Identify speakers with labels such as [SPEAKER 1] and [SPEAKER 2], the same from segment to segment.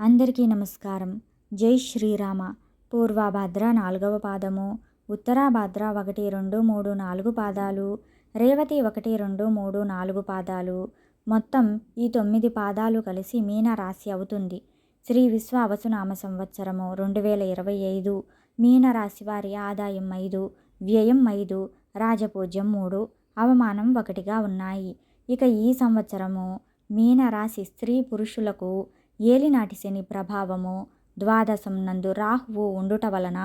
[SPEAKER 1] అందరికీ నమస్కారం. జై శ్రీరామ. పూర్వభద్ర నాలుగవ పాదము. ఉత్తరాభద్ర ఒకటి రెండు మూడు నాలుగు పాదాలు. రేవతి ఒకటి రెండు మూడు నాలుగు పాదాలు. మొత్తం ఈ తొమ్మిది పాదాలు కలిసి మీన రాశి అవుతుంది. శ్రీ విశ్వ అవసునామ సంవత్సరము రెండు వేల ఇరవై ఐదు. మీన రాశి వారి ఆదాయం ఐదు వ్యయం ఐదు రాజపూజ్యం మూడు అవమానం ఒకటిగా ఉన్నాయి. ఇక ఈ సంవత్సరము మీన రాశి స్త్రీ పురుషులకు ఏలినాటి శని ప్రభావము ద్వాదశం నందు రాహువు ఉండుట వలన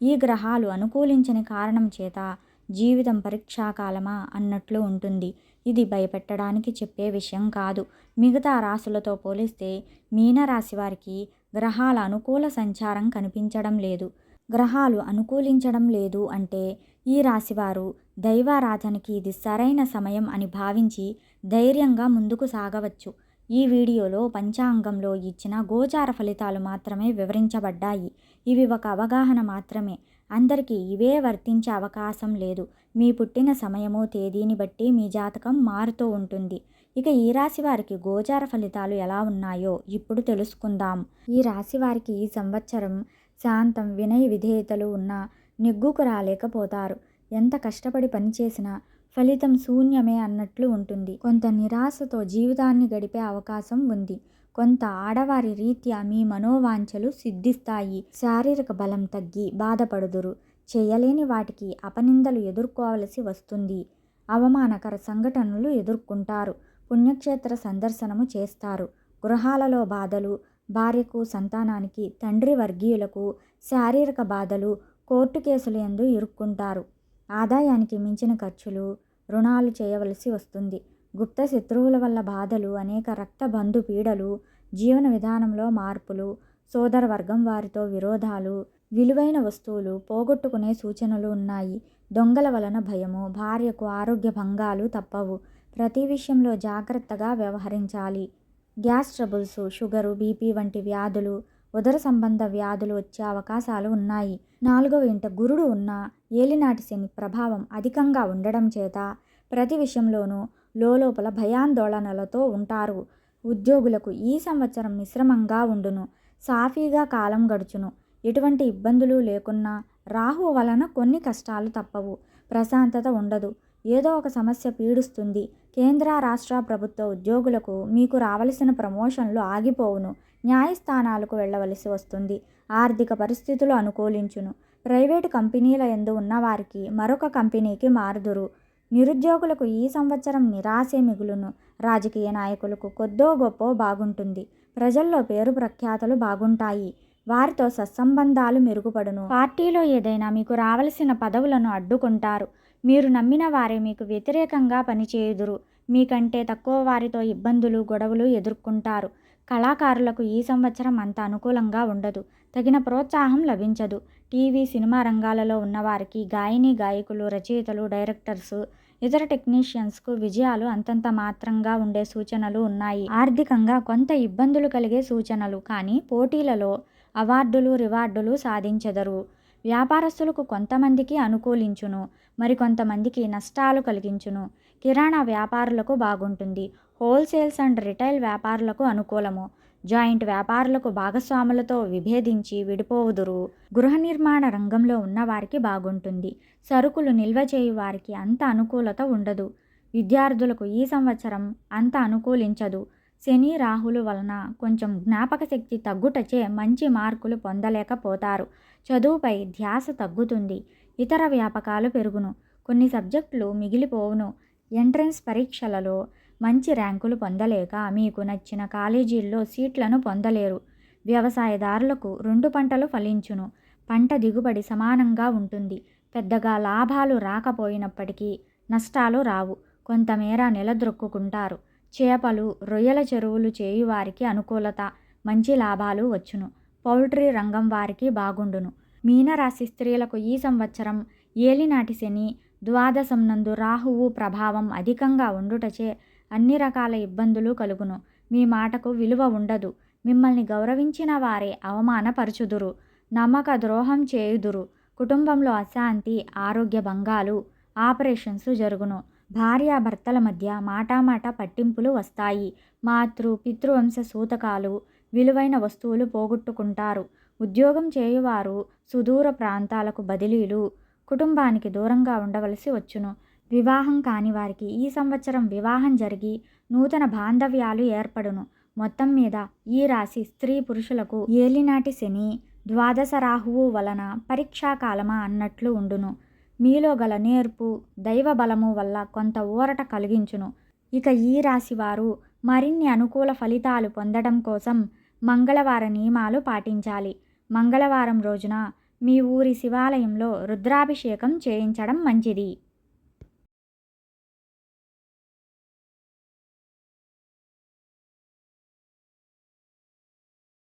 [SPEAKER 1] ఈ గ్రహాలు అనుకూలించని కారణం చేత జీవితం పరీక్షాకాలమా అన్నట్లు ఉంటుంది. ఇది భయపెట్టడానికి చెప్పే విషయం కాదు. మిగతా రాశులతో పోలిస్తే మీనరాశి వారికి గ్రహాల అనుకూల సంచారం కనిపించడం లేదు. గ్రహాలు అనుకూలించడం లేదు అంటే ఈ రాశివారు దైవారాధనకి ఇది సరైన సమయం అని భావించి ధైర్యంగా ముందుకు సాగవచ్చు. ఈ వీడియోలో పంచాంగంలో ఇచ్చిన గోచార ఫలితాలు మాత్రమే వివరించబడ్డాయి. ఇవి ఒక అవగాహన మాత్రమే. అందరికీ ఇవే వర్తించే అవకాశం లేదు. మీ పుట్టిన సమయము తేదీని బట్టి మీ జాతకం మారుతూ ఉంటుంది. ఇక ఈ రాశి వారికి గోచార ఫలితాలు ఎలా ఉన్నాయో ఇప్పుడు తెలుసుకుందాం. ఈ రాశి వారికి ఈ సంవత్సరం శాంతం వినయ విధేయతలు ఉన్న నిగ్గుకు రాలేకపోతారు. ఎంత కష్టపడి పనిచేసినా ఫలితం శూన్యమే అన్నట్లు ఉంటుంది. కొంత నిరాశతో జీవితాన్ని గడిపే అవకాశం ఉంది. కొంత ఆడవారి రీత్యా మీ మనోవాంఛలు సిద్ధిస్తాయి. శారీరక బలం తగ్గి బాధపడుదురు. చేయలేని వాటికి అపనిందలు ఎదుర్కోవలసి వస్తుంది. అవమానకర సంఘటనలు ఎదుర్కొంటారు. పుణ్యక్షేత్ర సందర్శనము చేస్తారు. గృహాలలో బాధలు భార్యకు సంతానానికి తండ్రి వర్గీయులకు శారీరక బాధలు కోర్టు కేసులు ఎందు ఇరుక్కుంటారు. ఆదాయానికి మించిన ఖర్చులు రుణాలు చేయవలసి వస్తుంది. గుప్త శత్రువుల వల్ల బాధలు అనేక రక్త బంధు పీడలు జీవన విధానంలో మార్పులు సోదర వర్గం వారితో విరోధాలు విలువైన వస్తువులు పోగొట్టుకునే సూచనలు ఉన్నాయి. దొంగల వలన భయము భార్యకు ఆరోగ్య భంగాలు తప్పవు. ప్రతి విషయంలో జాగ్రత్తగా వ్యవహరించాలి. గ్యాస్ ట్రబుల్స్ షుగరు బీపీ వంటి వ్యాధులు ఉదర సంబంధ వ్యాధులు వచ్చే అవకాశాలు ఉన్నాయి. నాలుగవ ఇంట గురుడు ఉన్న ఏలినాటి శని ప్రభావం అధికంగా ఉండడం చేత ప్రతి విషయంలోనూ లోపల భయాందోళనలతో ఉంటారు. ఉద్యోగులకు ఈ సంవత్సరం మిశ్రమంగా ఉండును. సాఫీగా కాలం గడుచును. ఎటువంటి ఇబ్బందులు లేకున్నా రాహు వలన కొన్ని కష్టాలు తప్పవు. ప్రశాంతత ఉండదు. ఏదో ఒక సమస్య పీడుస్తుంది. కేంద్ర రాష్ట్ర ప్రభుత్వ ఉద్యోగులకు మీకు రావలసిన ప్రమోషన్లు ఆగిపోవును. న్యాయస్థానాలకు వెళ్ళవలసి వస్తుంది. ఆర్థిక పరిస్థితులు అనుకూలించును. ప్రైవేటు కంపెనీల ఎందు ఉన్నవారికి మరొక కంపెనీకి మారుదురు. నిరుద్యోగులకు ఈ సంవత్సరం నిరాశే మిగులును. రాజకీయ నాయకులకు కొద్దో గొప్ప బాగుంటుంది. ప్రజల్లో పేరు ప్రఖ్యాతలు బాగుంటాయి. వారితో సత్సంబంధాలు మెరుగుపడును. పార్టీలో ఏదైనా మీకు రావలసిన పదవులను అడ్డుకుంటారు. మీరు నమ్మిన వారే మీకు వ్యతిరేకంగా పనిచేయుదురు. మీకంటే తక్కువ వారితో ఇబ్బందులు గొడవలు ఎదుర్కొంటారు. కళాకారులకు ఈ సంవత్సరం అంత అనుకూలంగా ఉండదు. తగిన ప్రోత్సాహం లభించదు. టీవీ సినిమా రంగాలలో ఉన్నవారికి గాయని గాయకులు రచయితలు డైరెక్టర్స్ ఇతర టెక్నీషియన్స్కు విజయాలు అంతంత మాత్రంగా ఉండే సూచనలు ఉన్నాయి. ఆర్థికంగా కొంత ఇబ్బందులు కలిగే సూచనలు కానీ పోటీలలో అవార్డులు రివార్డులు సాధించెదరు. వ్యాపారస్తులకు కొంతమందికి అనుకూలించును మరికొంతమందికి నష్టాలు కలిగించును. కిరాణా వ్యాపారులకు బాగుంటుంది. హోల్సేల్స్ అండ్ రిటైల్ వ్యాపారులకు అనుకూలము. జాయింట్ వ్యాపారులకు భాగస్వాములతో విభేదించి విడిపోవుదురు. గృహ నిర్మాణ రంగంలో ఉన్నవారికి బాగుంటుంది. సరుకులు నిల్వ చేయు వారికి అంత అనుకూలత ఉండదు. విద్యార్థులకు ఈ సంవత్సరం అంత అనుకూలించదు. శని రాహులు వలన కొంచెం జ్ఞాపక శక్తి తగ్గుటచే మంచి మార్కులు పొందలేకపోతారు. చదువుపై ధ్యాస తగ్గుతుంది. ఇతర వ్యాపకాలు పెరుగును. కొన్ని సబ్జెక్టులు మిగిలిపోవును. ఎంట్రన్స్ పరీక్షలలో మంచి ర్యాంకులు పొందలేక మీకు నచ్చిన కాలేజీల్లో సీట్లను పొందలేరు. వ్యవసాయదారులకు రెండు పంటలు ఫలించును. పంట దిగుబడి సమానంగా ఉంటుంది. పెద్దగా లాభాలు రాకపోయినప్పటికీ నష్టాలు రావు. కొంతమేర నిలదొక్కుంటారు చేపలు రొయ్యల చెరువులు చేయువారికి అనుకూలత మంచి లాభాలు వచ్చును. పౌల్ట్రీ రంగం వారికి బాగుండును. మీనరాశి స్త్రీలకు ఈ సంవత్సరం ఏలినాటి శని ద్వాదశం నందు రాహువు ప్రభావం అధికంగా ఉండుటచే అన్ని రకాల ఇబ్బందులు కలుగును. మీ మాటకు విలువ ఉండదు. మిమ్మల్ని గౌరవించిన వారే అవమానపరచుదురు. నమ్మక ద్రోహం చేయుదురు. కుటుంబంలో అశాంతి ఆరోగ్య భంగాలు ఆపరేషన్స్ జరుగును. భార్యాభర్తల మధ్య మాటామాట పట్టింపులు వస్తాయి. మాతృ పితృవంశ సూతకాలు విలువైన వస్తువులు పోగొట్టుకుంటారు. ఉద్యోగం చేయువారు సుదూర ప్రాంతాలకు బదిలీలు కుటుంబానికి దూరంగా ఉండవలసి వచ్చును. వివాహం కాని వారికి ఈ సంవత్సరం వివాహం జరిగి నూతన బాంధవ్యాలు ఏర్పడును. మొత్తం మీద ఈ రాశి స్త్రీ పురుషులకు ఏలినాటి శని ద్వాదశ రాహువు వలన పరీక్షాకాలమా అన్నట్లు ఉండును. మీలో గల నేర్పు దైవ బలము వల్ల కొంత ఊరట కలిగించును. ఇక ఈ రాశి వారు మరిన్ని అనుకూల ఫలితాలు పొందడం కోసం మంగళవార నియమాలు పాటించాలి. మంగళవారం రోజున మీ ఊరి శివాలయంలో రుద్రాభిషేకం చేయించడం మంచిది.